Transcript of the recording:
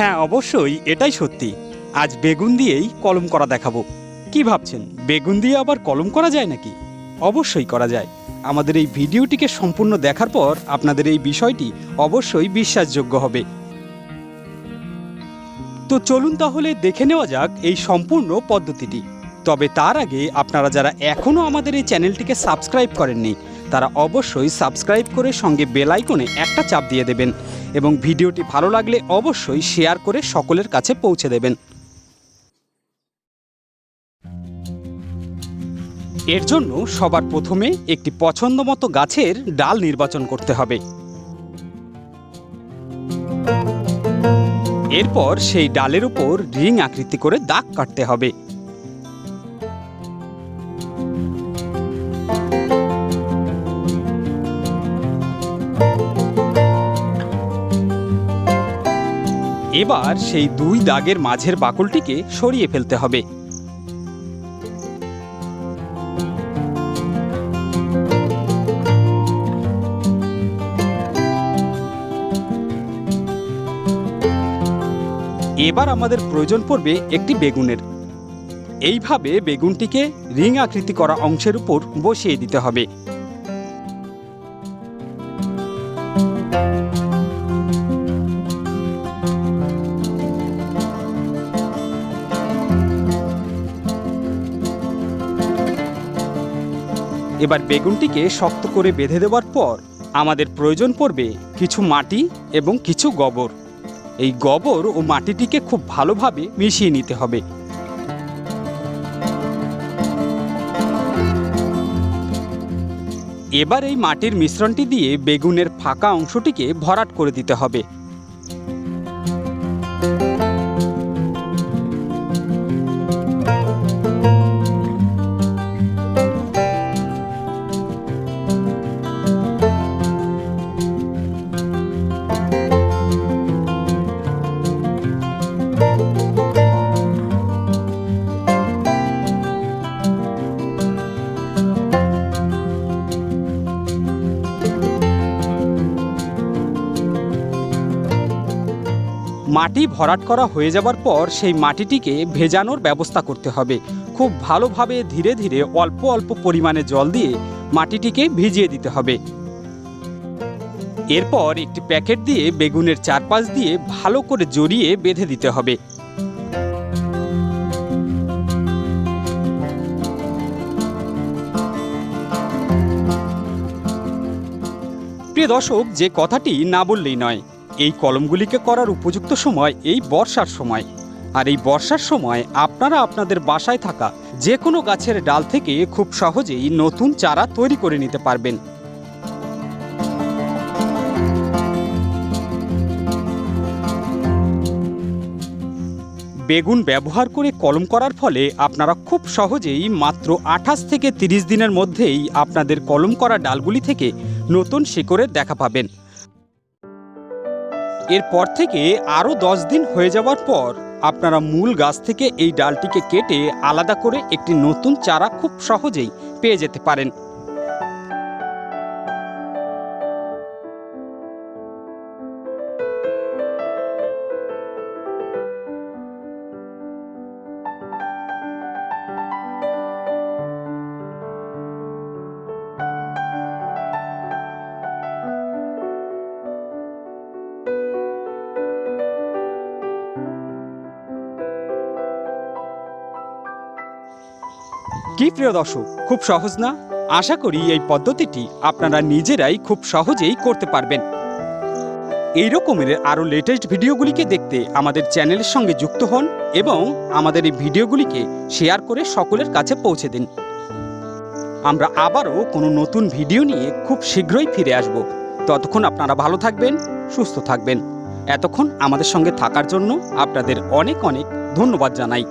হ্যাঁ অবশ্যই, এটাই সত্যি। আজ বেগুন দিয়েই কলম করা দেখাবো। কি ভাবছেন, বেগুন দিয়ে আবার কলম করা যায় নাকি? অবশ্যই করা যায়। আমাদের এই ভিডিওটিকে সম্পূর্ণ দেখার পর আপনাদের এই বিষয়টি অবশ্যই বিশ্বাসযোগ্য হবে। তো চলুন তাহলে দেখে নেওয়া যাক এই সম্পূর্ণ পদ্ধতিটি। তবে তার আগে আপনারা যারা এখনও আমাদের এই চ্যানেলটিকে সাবস্ক্রাইব করেননি, তারা অবশ্যই সাবস্ক্রাইব করে সঙ্গে বেল আইকনে একটা চাপ দিয়ে দেবেন। এবং ভিডিওটি ভালো লাগলে অবশ্যই শেয়ার করে সকলের কাছে পৌঁছে দেবেন। এর জন্য সবার প্রথমে একটি পছন্দমতো গাছের ডাল নির্বাচন করতে হবে। এরপর সেই ডালের উপর রিং আকৃতি করে দাগ কাটতে হবে। এবার সেই দুই দাগের মাঝের বাকলটিকে সরিয়ে ফেলতে হবে। এবার আমাদের প্রয়োজন পড়বে একটি বেগুনের। এইভাবে বেগুনটিকে রিং আকৃতি করা অংশের উপর বসিয়ে দিতে হবে। এবার বেগুনটিকে শক্ত করে বেঁধে দেওয়ার পর আমাদের প্রয়োজন পড়বে কিছু মাটি এবং কিছু গোবর। এই গোবর ও মাটিটিকে খুব ভালোভাবে মিশিয়ে নিতে হবে। এবার এই মাটির মিশ্রণটি দিয়ে বেগুনের ফাঁকা অংশটিকে ভরাট করে দিতে হবে। মাটি ভরাট করা হয়ে যাবার পর সেই মাটিটিকে ভেজানোর ব্যবস্থা করতে হবে। খুব ভালোভাবে ধীরে ধীরে অল্প অল্প পরিমাণে জল দিয়ে মাটিটিকে ভিজিয়ে দিতে হবে। এরপর একটি প্যাকেট দিয়ে বেগুনের চারপাশ দিয়ে ভালো করে জড়িয়ে বেঁধে দিতে হবে। প্রিয় দর্শক, যে কথাটি না বললেই নয় এই কলমগুলিকে করার উপযুক্ত সময় এই বর্ষার সময়। আর এই বর্ষার সময় আপনারা আপনাদের বাসায় থাকা যে কোনো গাছের ডাল থেকে খুব সহজেই নতুন চারা তৈরি করে নিতে পারবেন। বেগুন ব্যবহার করে কলম করার ফলে আপনারা খুব সহজেই মাত্র আঠাশ থেকে তিরিশ দিনের মধ্যেই আপনাদের কলম করা ডালগুলি থেকে নতুন শিকড়ের দেখা পাবেন। এরপর থেকে আরও দশ দিন হয়ে যাওয়ার পর আপনারা মূল গাছ থেকে এই ডালটিকে কেটে আলাদা করে একটি নতুন চারা খুব সহজেই পেয়ে যেতে পারেন। কি প্রিয় দর্শক, খুব সহজ না? আশা করি এই পদ্ধতিটি আপনারা নিজেরাই খুব সহজেই করতে পারবেন। এই রকমের আরও লেটেস্ট ভিডিওগুলিকে দেখতে আমাদের চ্যানেলের সঙ্গে যুক্ত হন এবং আমাদের এই ভিডিওগুলিকে শেয়ার করে সকলের কাছে পৌঁছে দিন। আমরা আবারও কোনো নতুন ভিডিও নিয়ে খুব শীঘ্রই ফিরে আসব। ততক্ষণ আপনারা ভালো থাকবেন, সুস্থ থাকবেন। এতক্ষণ আমাদের সঙ্গে থাকার জন্য আপনাদের অনেক অনেক ধন্যবাদ জানাই।